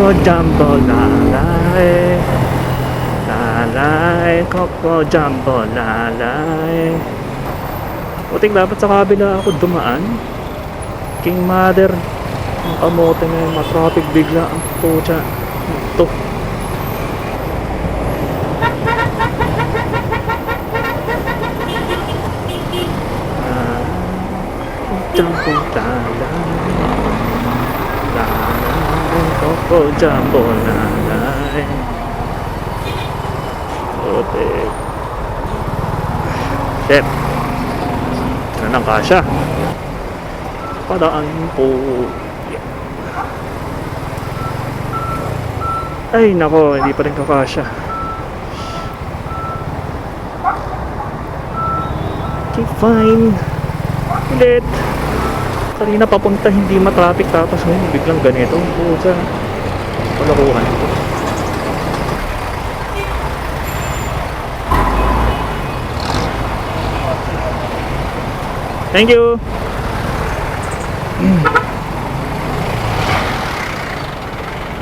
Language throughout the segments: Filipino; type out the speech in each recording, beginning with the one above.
Jumbo lalay. Lalay Coco Jumbo lalay. Putik dapat sa kabila ako dumaan. King Mother. Ang kamote na yung matraffic bigla. Ang pucha. Ito. Ah, Jumbo lalay Lalay Coco Jumbo lalay Putik Shit Ano nang kasya? Padaan po. Ay nako, hindi pa rin kakasya. Okay, fine. Ulit. Kanina papunta hindi matraffic tapos ngayon biglang ganito. Pusa Palakuhan ko Thank you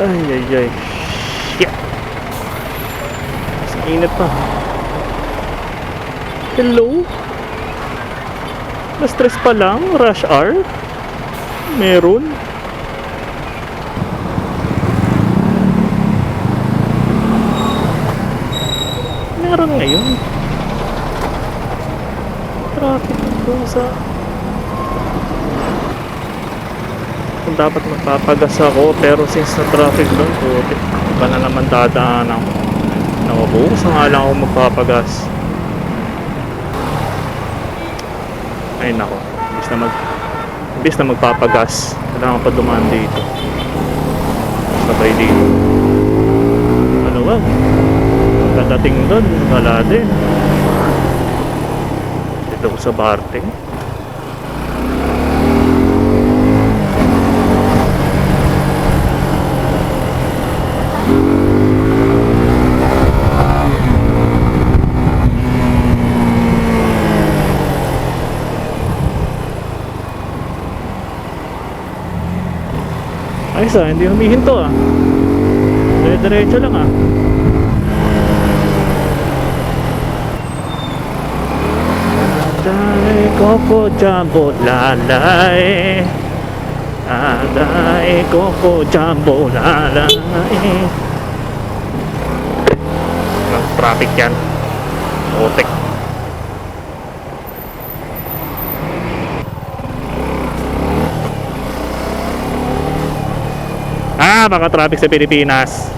Ay ay ay Shit Sa init pa Hello? Na-stress pa lang? Rush hour? Meron? Meron ngayon? Traffic po sa... Kung dapat magpapagas ako pero since na traffic doon, puti. Iba na naman dadaan ako. Nakubukas na nga lang ako magpapagas. Ay nako, imbis na mag imbis na magpapagas, kailangan pa dumaan dito. Sabay dito. Ano ba? Pagdating doon, wala din. Dito sa Barte. Ayos ah, hindi humihinto ah. Dire-diretso lang ah. Lalay, Coco Jumbo, lalay. Lalay, Coco Jumbo, lalay. Ang traffic yan. Otek Ah, baka traffic sa Pilipinas